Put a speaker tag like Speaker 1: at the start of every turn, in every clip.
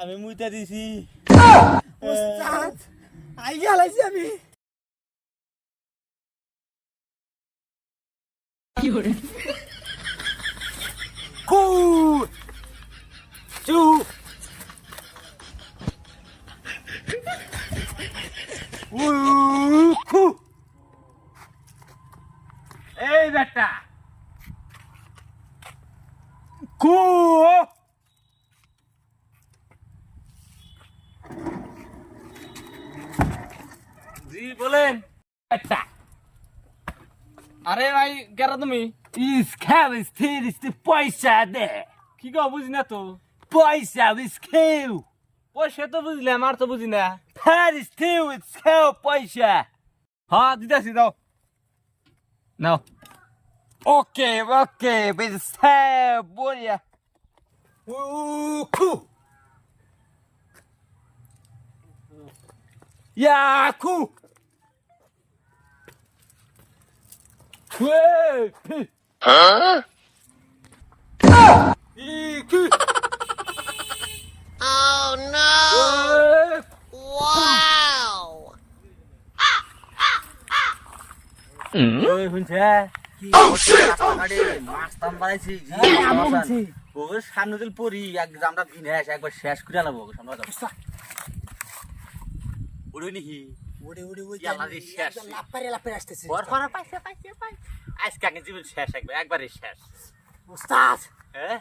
Speaker 1: আমি মুইতা দিছি।
Speaker 2: ওস্তাদ আই গেলাইছি আমি
Speaker 1: কু চু কু
Speaker 3: জি বলেন
Speaker 1: বেটা
Speaker 3: আরে ভাই গেরা তুমি
Speaker 1: ইসখাও স্থির পয়সা দে
Speaker 3: কি কও বুঝি না তো
Speaker 1: পয়সা ইসখাও
Speaker 3: পয়সা তো বুঝলাম আর তো বুঝি না
Speaker 1: Paris too, it's hell পয়সা
Speaker 3: হ্যাঁ দিতেছি দাও নাও
Speaker 1: Okay, okay, it's hell boy. Ooh, cool. Yeah, cool. Hey, hey.
Speaker 4: Huh?
Speaker 1: Yeah.
Speaker 4: Oh no! Wow!
Speaker 1: ওই শুনছে
Speaker 5: আরে মাছ টান বাড়াইছি
Speaker 2: আমি বলছি
Speaker 5: ওর সামনে দিল পরি এক একবার শেষ করে আলাবো ওকে সামনে যাব ওরে নিহি
Speaker 2: ওরে ওরে ওই
Speaker 5: শেষ।
Speaker 2: লাপারে লাপারে আসতেছে।
Speaker 5: ওর পরে পাইছে পাইছে পাইছে। আজকে আগে জীবন শেষ একবার একবারে শেষ।
Speaker 2: ওস্তাদ!
Speaker 5: হ্যাঁ?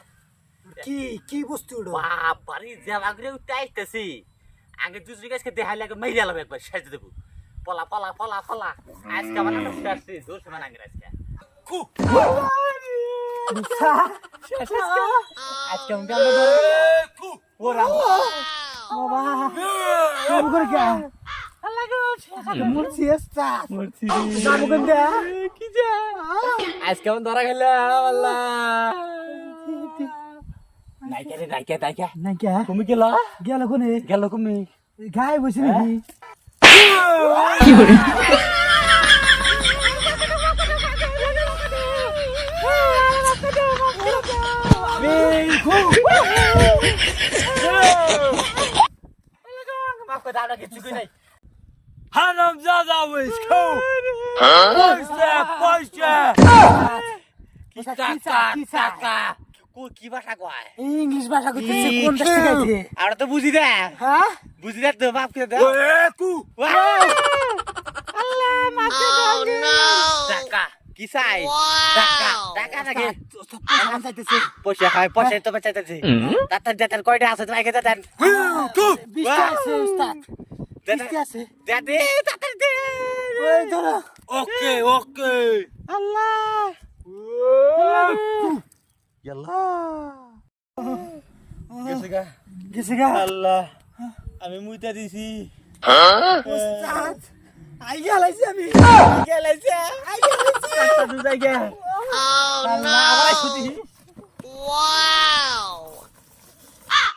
Speaker 2: কি কি বস্তু ওটা?
Speaker 5: বাবারি জেলা করে উঠতে আসতেছি আগে দুসরি গাছকে দেখাইলে আগে মেরে আলাম একবার শেষ দেবো। পলা পলা পলা পলা। আজকে আমার শেষ দোষ মানে আগে আজকে।
Speaker 2: শেষ আজকে আজকে আমি গেল ওরা বাবা ফোন করে কে
Speaker 3: কি আজকে আমি ধরা খেলাম আল্লাহ
Speaker 5: নাইকে রে নাইকে নাইকে
Speaker 2: না কে
Speaker 5: তুমি গেলা
Speaker 2: গেল কোনে
Speaker 5: গেল তুমি
Speaker 2: গায়ে বসে নাকি
Speaker 1: Hanım Zazavış, cool.
Speaker 4: Huh?
Speaker 1: Paysa, paysa.
Speaker 2: কিসা কিসা
Speaker 5: কো কি ভাষা কয়
Speaker 2: ইংলিশ ভাষা কইতেছে কোন দেশ থেকে
Speaker 5: আর তো বুঝি দে
Speaker 2: হ্যাঁ
Speaker 5: বুঝি দে তো বাপ কে দে
Speaker 1: Hey, cool.
Speaker 4: Oh
Speaker 5: টাকা কি চাই টাকা
Speaker 4: Wow!
Speaker 5: টাকা নাকি
Speaker 2: পয়সা চাইতেছে
Speaker 5: পয়সা হয় পয়সা তো বাঁচাইতেছি তাতার দেতার কয়টা আছে তোমাকে দেতেন
Speaker 1: Cool.
Speaker 2: বিশটা আছে ওস্তাদ বিশটা আছে
Speaker 5: দে দে তাতার দে
Speaker 2: ওই ধরো
Speaker 1: Okay, okay.
Speaker 2: আল্লাহ
Speaker 1: গেছে গা
Speaker 2: গেছে গা
Speaker 1: আল্লাহ আমি মুইতা দিছি
Speaker 4: Huh?
Speaker 2: ওস্তাদ আই গেলাইছি আমি।
Speaker 1: গেলাইছে
Speaker 2: আই গেলাইছি
Speaker 1: দুজাই গে
Speaker 4: Oh!